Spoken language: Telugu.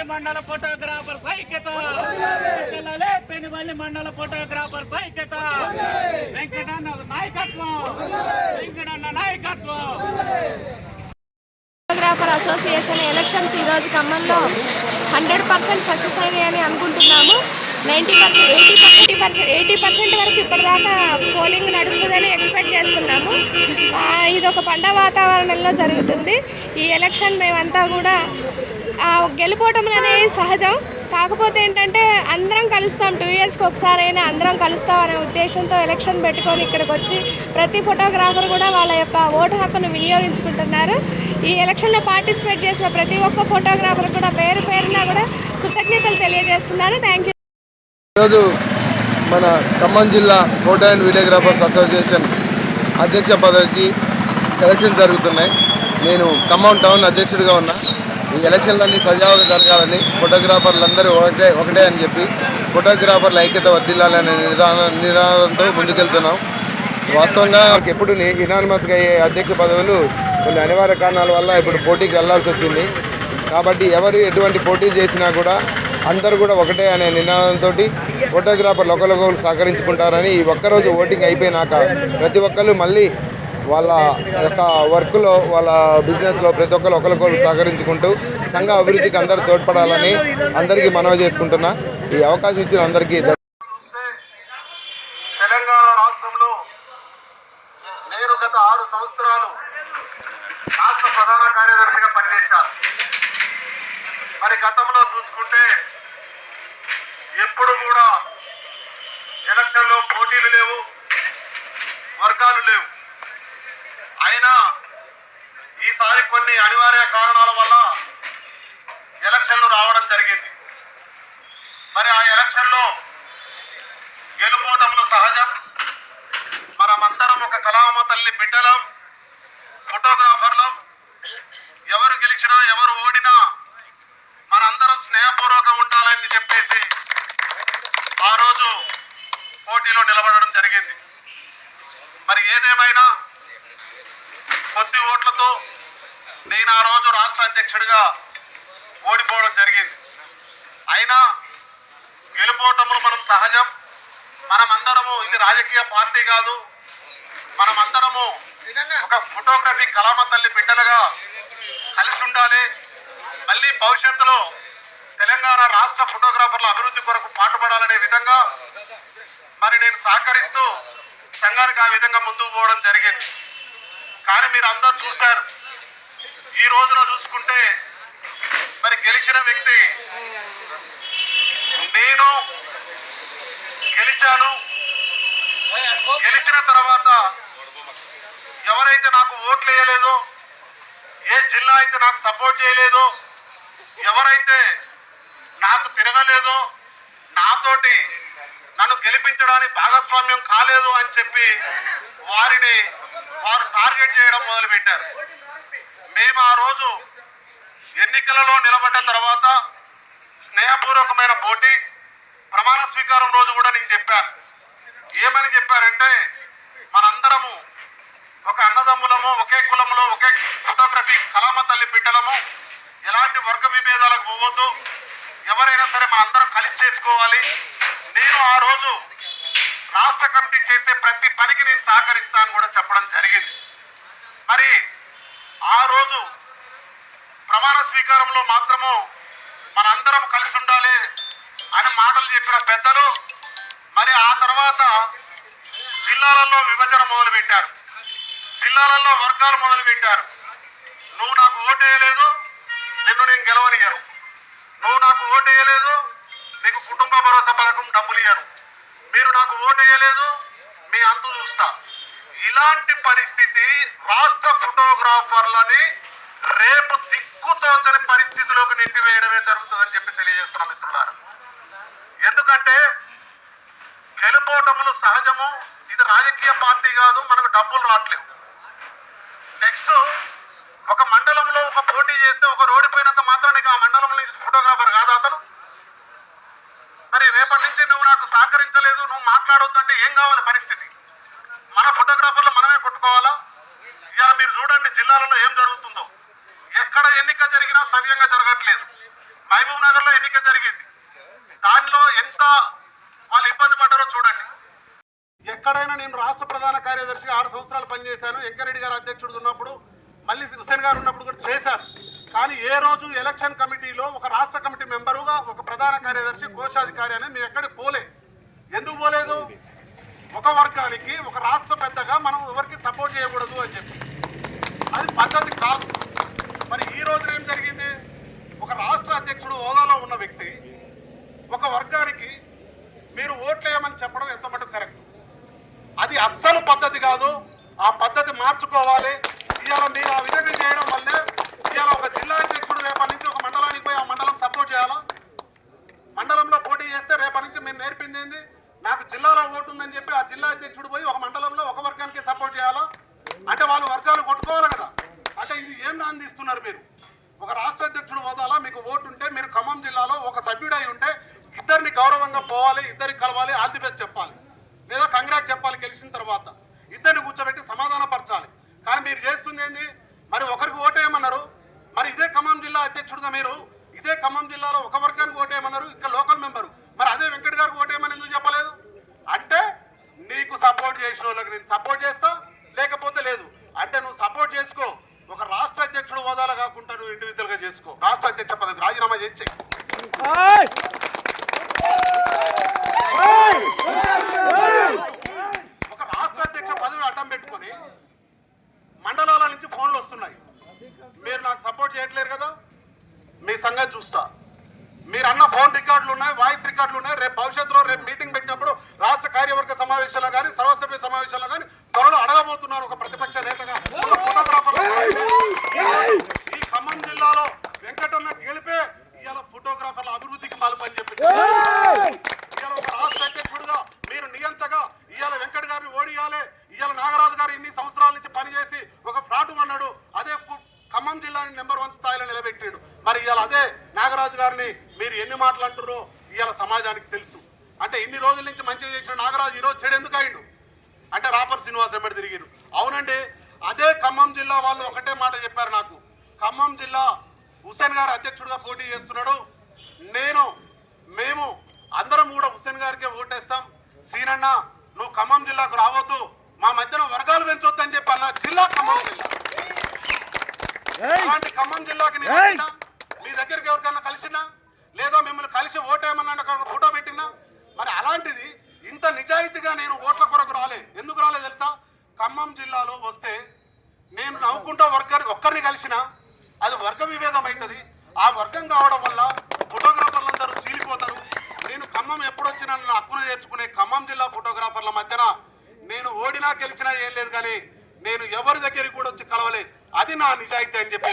పెనుమల్లి మండల ఫోటోగ్రాఫర్ సైక్యత. పెనుమల్లి మండల ఫోటోగ్రాఫర్ సైక్యత. వెంకటన్న నాయకత్వం. వెంకటన్న నాయకత్వం. ఫోటోగ్రాఫర్ అసోసియేషన్ ఎలక్షన్స్ ఈరోజు ఖమ్మంలో హండ్రెడ్ పర్సెంట్ సక్సెస్ అయినాయని అనుకుంటున్నాము. Ninety percent eighty eighty percent eighty percent వరకు ఇప్పటిదాకా పోలింగ్ నడుస్తుందని ఎక్స్పెక్ట్ చేస్తున్నాము. ఇది ఒక పండగ వాతావరణంలో జరుగుతుంది. ఈ ఎలక్షన్ మేమంతా కూడా గెలిపోవటం అనేది సహజం. కాకపోతే ఏంటంటే అందరం కలుస్తాం. టూ ఇయర్స్కి ఒకసారి అయినా అందరం కలుస్తాం అనే ఉద్దేశంతో ఎలక్షన్ పెట్టుకొని ఇక్కడికి వచ్చి ప్రతి ఫోటోగ్రాఫర్ కూడా వాళ్ళ యొక్క ఓటు హక్కును వినియోగించుకుంటున్నారు. ఈ ఎలక్షన్లో పార్టిసిపేట్ చేసిన ప్రతి ఒక్క ఫోటోగ్రాఫర్ కూడా పేరు పేరున కూడా కృతజ్ఞతలు తెలియజేస్తున్నాను. థ్యాంక్ యూ ఈరోజు మన ఖమ్మం జిల్లా ఫోటో అండ్ వీడియోగ్రాఫర్స్ అసోసియేషన్ అధ్యక్ష పదవికి ఎలక్షన్ జరుగుతున్నాయి. నేను ఖమ్మం టౌన్ అధ్యక్షుడిగా ఉన్నా. ఈ ఎలక్షన్లన్నీ సజావుగా జరగాలని ఫోటోగ్రాఫర్లందరూ ఒకటే ఒకటే అని చెప్పి ఫోటోగ్రాఫర్ల ఐక్యత వర్దిల్లాలనే నిదాన నినాదంతో ముందుకెళ్తున్నాం. వాస్తవంగా ఎప్పుడు ఇనానిమస్గా అయ్యే అధ్యక్ష పదవులు కొన్ని అనివార్య కారణాల వల్ల ఇప్పుడు పోటీకి వెళ్ళాల్సి వచ్చింది కాబట్టి ఎవరు ఎటువంటి పోటీ చేసినా కూడా అందరూ కూడా ఒకటే అనే నినాదంతో ఫోటోగ్రాఫర్లు ఒకరికొకరు సహకరించుకుంటారని ఈ ఒక్కరోజు ఓటింగ్ అయిపోయినాక ప్రతి ఒక్కరు మళ్ళీ వాళ్ళ యొక్క వర్క్లో వాళ్ళ బిజినెస్లో ప్రతి ఒక్కరు ఒకరికొకరు సహకరించుకుంటూ సంఘ అభివృద్ధికి అందరూ తోడ్పడాలని అందరికీ మనవి చేసుకుంటున్నా. ఈ అవకాశం ఇచ్చిన అందరికీ తెలంగాణ రాష్ట్రంలో నేను గత ఆరు సంవత్సరాలు రాష్ట్ర ప్రధాన కార్యదర్శిగా పనిచేశాను. మరి గతంలో చూసుకుంటే ఎప్పుడు కూడా ఎలక్షన్లో పోటీలు లేవు వర్గాలు లేవు అయినా ఈసారి కొన్ని అనివార్య కారణాల వల్ల ఎలక్షన్లు రావడం జరిగింది మరి ఆ ఎలక్షన్లో గెలుపోవడంలో సహజం మనమందరం ఒక కళామ తల్లి బిడ్డలం ఫోటోగ్రాఫర్లం ఎవరు గెలిచినా ఎవరు ఓడినా మనందరం స్నేహపూర్వకం ఉండాలని చెప్పేసి ఆ రోజు పోటీలో నిలబడడం జరిగింది మరి ఏదేమైనా కొద్ది ఓట్లతో నేను ఆ రోజు రాష్ట్ర అధ్యక్షుడిగా ఓడిపోవడం జరిగింది అయినా గెలుపోవటములు మనం సహజం. మనమందరము ఇది రాజకీయ పార్టీ కాదు. మనమందరము ఒక ఫోటోగ్రఫీ కళామ తల్లి బిడ్డలుగా కలిసి ఉండాలి. మళ్ళీ భవిష్యత్తులో తెలంగాణ రాష్ట్ర ఫోటోగ్రాఫర్ల అభివృద్ధి కొరకు పాటుపడాలనే విధంగా మరి నేను సహకరిస్తూ సంఘానికి ఆ విధంగా ముందుకు పోవడం జరిగింది. కానీ మీరు అందరూ చూశారు. ఈ రోజున చూసుకుంటే మరి గెలిచిన వ్యక్తి నేను గెలిచాను. గెలిచిన తర్వాత ఎవరైతే నాకు ఓట్లు వేయలేదో ఏ జిల్లా అయితే నాకు సపోర్ట్ చేయలేదో ఎవరైతే నాకు తిరగలేదో నాతోటి నన్ను గెలిపించడానికి భాగస్వామ్యం కాలేదు అని చెప్పి వారిని వారు టార్గెట్ చేయడం మొదలుపెట్టారు. మేము ఆ రోజు ఎన్నికలలో నిలబడ్డ తర్వాత స్నేహపూర్వకమైన పోటీ ప్రమాణ స్వీకారం రోజు చెప్పారు. ఏమని చెప్పారంటే మనందరము ఒక అన్నదమ్ములము ఒకే కులములో ఒకే ఫోటోగ్రఫీ కలామ తల్లి బిడ్డలము ఎలాంటి వర్గ విభేదాలకు పోవద్దు. ఎవరైనా సరే మనందరం కలిసి చేసుకోవాలి. నేను ఆ రోజు రాష్ట్ర కమిటీ చేసే ప్రతి పనికి నేను సహకరిస్తాను కూడా చెప్పడం జరిగింది. మరి ఆ రోజు ప్రమాణ స్వీకారంలో మాత్రము మనందరం కలిసి ఉండాలి అని మాటలు చెప్పిన పెద్దలు జిల్లాలలో విభజన మొదలు పెట్టారు జిల్లాలలో వర్గాలు మొదలు పెట్టారు నువ్వు నాకు ఓటు వేయలేదు నిన్ను నేను గెలవనియను నువ్వు నాకు ఓటు వేయలేదు నీకు కుటుంబ భరోసా పథకం డబ్బులు ఇయ్యను. మీరు నాకు ఓటు వేయలేదు మీ అంతు చూస్తా. ఇలాంటి పరిస్థితి రాష్ట్ర ఫోటోగ్రాఫర్లని రేపు దిక్కుతోచని పరిస్థితిలోకి నెట్టివేయడమే జరుగుతుందని చెప్పి తెలియజేస్తున్నా మిత్రులారా. ఎందుకంటే గెలుపోవటములు సహజము ఇది రాజకీయ పార్టీ కాదు మనకు డబ్బులు రావట్లేవు. నెక్స్ట్ ఒక మండలంలో ఒక పోటీ చేస్తే ఒక ఓడిపోయినంత మాత్రం నీకు ఆ మండలంలో నుంచి ఫోటోగ్రాఫర్ కాదు అతను. మరి రేపటి నుంచి నువ్వు నాకు సహకరించలేదు నువ్వు మాట్లాడొద్దు అంటే ఏం కావాలి పరిస్థితి? మన ఫోటోగ్రాఫర్లు మనమే కొట్టుకోవాలా? ఇవాళ మీరు చూడండి జిల్లాలలో ఏం జరుగుతుందో. ఎక్కడ ఎన్నిక జరిగినా సవ్యంగా జరగట్లేదు. మహబూబ్ నగర్లో ఎన్నిక జరిగింది. దానిలో ఎంత వాళ్ళు ఇబ్బంది పడ్డారో చూడండి. ఎక్కడైనా నేను రాష్ట్ర ప్రధాన కార్యదర్శిగా ఆరు సంవత్సరాలు పనిచేశాను. వెంకరెడ్డి గారు అధ్యక్షుడు ఉన్నప్పుడు మళ్ళీ హుసేన్ గారు ఉన్నప్పుడు కూడా చేశారు. కానీ ఏ రోజు ఎలక్షన్ కమిటీలో ఒక రాష్ట్ర కమిటీ మెంబరుగా ఒక ప్రధాన కార్యదర్శి కోశాధికారి అని మేము ఎక్కడికి పోలే. ఎందుకు పోలేదు? ఒక వర్గానికి ఒక రాష్ట్ర పెద్దగా మనం ఎవరికి సపోర్ట్ చేయకూడదు అని చెప్పి అది పద్ధతి కాదు మరి ఈ రోజున ఏం జరిగింది ఒక రాష్ట్ర అధ్యక్షుడు హోదాలో ఉన్న వ్యక్తి ఒక వర్గానికి మీరు ఓట్లేయమని చెప్పడం ఎంత మటుకు కరెక్ట్ అది అస్సలు పద్ధతి కాదు ఆ పద్ధతి మార్చుకోవాలి. ఇవాళ మీరు ఆ విధంగా చేయడం వల్లే ఇవాళ ఒక జిల్లా అధ్యక్షుడు రేపటి నుంచి ఒక మండలానికి పోయి ఆ మండలం సపోర్ట్ చేయాలా? మండలంలో పోటీ చేస్తే రేపటి నుంచి మీరు నేర్పింది ఏంది? నాకు జిల్లాలో ఓటు ఉందని చెప్పి ఆ జిల్లా అధ్యక్షుడు పోయి ఒక మండలంలో ఒక వర్గానికి సపోర్ట్ చేయాలా? అంటే వాళ్ళు వర్గాలు కొట్టుకోవాలి కదా. అంటే ఇది ఏం అందిస్తున్నారు మీరు? ఒక రాష్ట్ర అధ్యక్షుడు హోదాలో మీకు ఓటు ఉంటే మీరు ఖమ్మం జిల్లాలో ఒక సభ్యుడై ఉంటే ఇద్దరిని గౌరవంగా పోవాలి ఇద్దరికి కలవాలి ఆల్ ది బెస్ట్ చెప్పాలి. లేదా కంగ్రాట్ చెప్పాలి గెలిచిన తర్వాత. ఇద్దరిని కూర్చోబెట్టి సమాధానపరచాలి కానీ మీరు చేస్తుంది ఏంది? మరి ఒకరికి ఓటేయమన్నారు. మరి ఇదే ఖమ్మం జిల్లా అధ్యక్షుడుగా మీరు ఇదే ఖమ్మం జిల్లాలో ఒక వర్గానికి ఓటేయమన్నారు ఇక్కడ లోకల్ మెంబరు. మరి అదే వెంకట గారికి ఓటేయమని ఎందుకు చెప్పలేదు? అంటే నీకు సపోర్ట్ చేసిన వాళ్ళకి నేను సపోర్ట్ చేస్తా లేకపోతే లేదు. అంటే నువ్వు సపోర్ట్ చేసుకో. ఒక రాష్ట్ర అధ్యక్షుడు హోదాలో కాకుండా నువ్వు ఇండివిజువల్గా చేసుకో. రాష్ట్ర అధ్యక్ష పదవి రాజీనామా చేసి ఒక రాష్ట్ర అధ్యక్ష పదవి అడ్డం పెట్టుకొని మండలాల నుంచి ఫోన్లు వస్తున్నాయి. మీరు నాకు సపోర్ట్ చేయట్లేరు కదా? మీ సంగతి చూస్తా. మీరు అన్న ఫోన్ రికార్డులు ఉన్నాయి వాయిస్ రికార్డులు ఉన్నాయి. రేపు భవిష్యత్తులో రేపు మీటింగ్ పెట్టినప్పుడు రాష్ట్ర కార్యవర్గ సమావేశాల్లో కానీ సర్వసభ్య సమావేశాల్లో కానీ త్వరలో అడగబోతున్నారు ఒక ప్రతిపక్ష నేతగా ఒక ఫోటోగ్రాఫర్ ఈ ఖమ్మం జిల్లాలో వెంకటన్న గెలిపే ఇవాళ ఫోటోగ్రాఫర్ల అభివృద్ధికి మలుపని చెప్పి ఇవాళ ఒక రాష్ట్ర అధ్యక్షుడిగా మీరు నియంతగా ఇవాళ వెంకట గారిని ఓడియాలే ఇవాళ నాగరాజు గారు ఇన్ని సంవత్సరాల నుంచి పనిచేసి ఒక ఫ్లాట్ అన్నాడు అదే కు- ఖమ్మం నెంబర్ వన్ స్థాయిలో నిలబెట్టాడు. మరి ఇవాళ అదే నాగరాజు గారిని మీరు ఎన్ని మాటలు అంటారో ఇవాళ సమాజానికి తెలుసు. అంటే ఇన్ని రోజుల నుంచి మంచిగా చేసిన నాగరాజు ఈరోజు చెడు ఎందుకు అయిండు అంటే రాపర్ శ్రీనివాస్ ఎమ్మడి తిరిగిరు. అవునండి అదే ఖమ్మం జిల్లా వాళ్ళు ఒకటే మాట చెప్పారు నాకు. ఖమ్మం జిల్లా హుసేన్ గారు అధ్యక్షుడిగా పోటీ చేస్తున్నాడు. నేను మేము అందరం కూడా హుసేన్ గారికే ఓటేస్తాం. సీనన్న నువ్వు ఖమ్మం జిల్లాకు రావద్దు. మా మధ్యన వర్గాలు పెంచొద్దని అని చెప్పి అన్న జిల్లా ఖమ్మం జిల్లా. అలాంటి ఖమ్మం జిల్లాకి నేను మీ దగ్గరికి ఎవరికైనా కలిసినా? లేదా మిమ్మల్ని కలిసి ఒక ఫోటో పెట్టినా? మరి అలాంటిది ఇంత నిజాయితీగా నేను ఓట్ల కొరకు రాలే. ఎందుకు రాలే తెలుసా? ఖమ్మం జిల్లాలో వస్తే నేను నవ్వుకుంటా వర్గాన్ని ఒక్కరిని కలిసినా అది వర్గ విభేదం అవుతుంది ఆ వర్గం కావడం వల్ల ఫోటోగ్రాఫర్లు అందరూ చీలిపోతారు. నేను ఖమ్మం ఎప్పుడొచ్చినా నన్ను హక్కును చేర్చుకునే ఖమ్మం జిల్లా ఫోటోగ్రాఫర్ల మధ్యన నేను ఓడినా గెలిచినా ఏం లేదు కానీ నేను ఎవరి దగ్గరికి కూడా వచ్చి కలవలే. అది నా నిజాయితీ అని చెప్పి